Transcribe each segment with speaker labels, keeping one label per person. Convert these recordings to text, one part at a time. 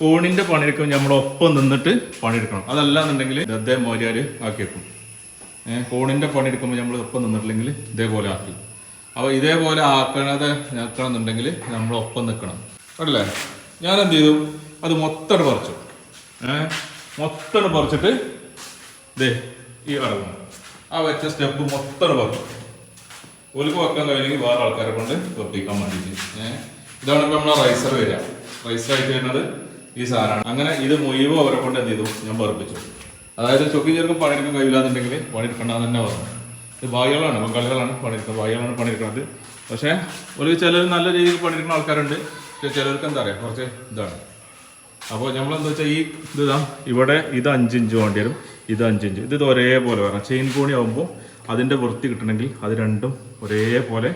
Speaker 1: കോണിന്റെ പണിയെടുക്കുമ്പോൾ നമ്മൾ ഒപ്പം നിന്നിട്ട് പണിയെടുക്കണം. അതല്ല എന്നുണ്ടെങ്കിൽ അദ്ദേഹം മോര്യാര് ആക്കി വെക്കും കോണിന്റെ പണിയെടുക്കുമ്പോൾ നമ്മൾ ഒപ്പം നിന്നിട്ടില്ലെങ്കിൽ ഇതേപോലെ ആക്കി. അപ്പോൾ ഇതേപോലെ ആക്കണത് ആക്കണം എന്നുണ്ടെങ്കിൽ നമ്മൾ ഒപ്പം നിൽക്കണം. അല്ലേ? ഞാൻ എന്ത് ചെയ്തു? അത് മൊത്തം പറിച്ചു. ഏഹ് മൊത്തം പറിച്ചിട്ട് ദേ ഈ കിടക്കുന്നു ആ വെച്ച സ്റ്റെപ്പ് മൊത്തം പറിച്ചു. ഒലുക്ക് വെക്കാൻ കഴിയില്ലെങ്കിൽ വേറെ ആൾക്കാരെ കൊണ്ട് വെപ്പിക്കാൻ വേണ്ടിയിട്ട്. ഏഹ് ഇതാണ് ഇപ്പൊ നമ്മളെ റൈസർ വരിക. റൈസർ ആയിട്ട് വരുന്നത് ഈ സാധനമാണ് അങ്ങനെ ഇത് മുഴുവൻ അവരെ കൊണ്ട് എന്ത് ചെയ്തു? ഞാൻ പറപ്പിച്ചു അതായത് ചൊക്കി ചേർക്കും പണിയെടുക്കാൻ കഴിയില്ലാന്നുണ്ടെങ്കിൽ പണിയെടുക്കണ്ടെന്ന് തന്നെ പറഞ്ഞു. ഇത് ബായികളാണ് ബംഗാളികളാണ് പണിയെടുക്കുന്നത് ബായികളാണ് പണിയെടുക്കുന്നത്. പക്ഷേ ഒരു ചിലർ നല്ല രീതിയിൽ പണിയെടുക്കുന്ന ആൾക്കാരുണ്ട്. പക്ഷേ ചിലർക്ക് എന്താ പറയുക കുറച്ച് ഇതാണ്. അപ്പോൾ നമ്മൾ എന്താ വെച്ചാൽ ഈ ഇത് ഇവിടെ ഇത് അഞ്ച് ഇഞ്ച് വേണ്ടി വരും. ഇത് അഞ്ച് ഇഞ്ച്. ഇത് ഒരേപോലെ വരണം. ചെയിൻ കോണി ആകുമ്പോൾ അതിന്റെ വൃത്തി കിട്ടണമെങ്കിൽ അത് രണ്ടും ഒരേപോലെ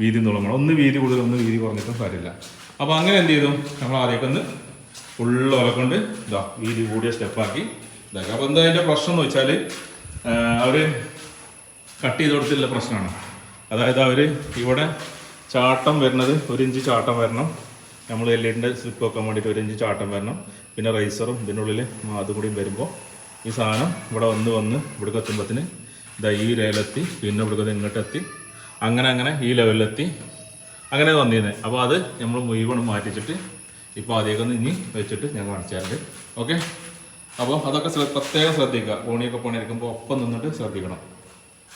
Speaker 1: വീതി നീളം വേണം ഒന്ന് വീതി കൂടുതൽ ഒന്ന് വീതി കുറഞ്ഞിട്ടും കാര്യമില്ല. അപ്പോൾ അങ്ങനെ എന്ത് ചെയ്തു? നമ്മൾ ആദ്യമൊക്കെ ഒന്ന് ഫുള്ള് ഉറക്കൊണ്ട് കൊണ്ട് ഇതാ വീതി കൂടിയ സ്റ്റെപ്പാക്കി ഇതാക്കി. അപ്പോൾ എന്താ അതിന്റെ പ്രശ്നം എന്ന് വെച്ചാൽ അവർ കട്ട് ചെയ്ത് കൊടുത്തില്ല പ്രശ്നമാണ്. അതായത് അവർ ഇവിടെ ചാട്ടം വരുന്നത് ഒരു ഇഞ്ച് ചാട്ടം വരണം. നമ്മൾ എല്ലിന്റെ സ്ലിപ്പ് വെക്കാൻ വേണ്ടിയിട്ട് ഒരു ഇഞ്ച് ചാട്ടം വരണം. പിന്നെ റൈസറും ഇതിന്റെ ഉള്ളിൽ അതും കൂടി വരുമ്പോൾ ഈ സാധനം ഇവിടെ വന്ന് വന്ന് ഇവിടെ എത്തുമ്പത്തിന് ഇതാ ഈ ലെവലെത്തി പിന്നെ ഇവിടെ ഇങ്ങോട്ടെത്തി അങ്ങനെ അങ്ങനെ ഈ ലെവലിലെത്തി അങ്ങനെ വന്നിരുന്നത് അപ്പോൾ അത് നമ്മൾ മുഴുവനും മാറ്റിച്ചിട്ട് ഇപ്പോൾ ആദ്യമൊക്കെ ഒന്ന് ഇനി വെച്ചിട്ട് ഞാൻ കാണിച്ചാറുണ്ട് ഓക്കെ അപ്പോൾ അതൊക്കെ പ്രത്യേകം ശ്രദ്ധിക്കുക. ഓണിയൊക്കെ പണിയെടുക്കുമ്പോൾ ഒപ്പം നിന്നിട്ട് ശ്രദ്ധിക്കണം.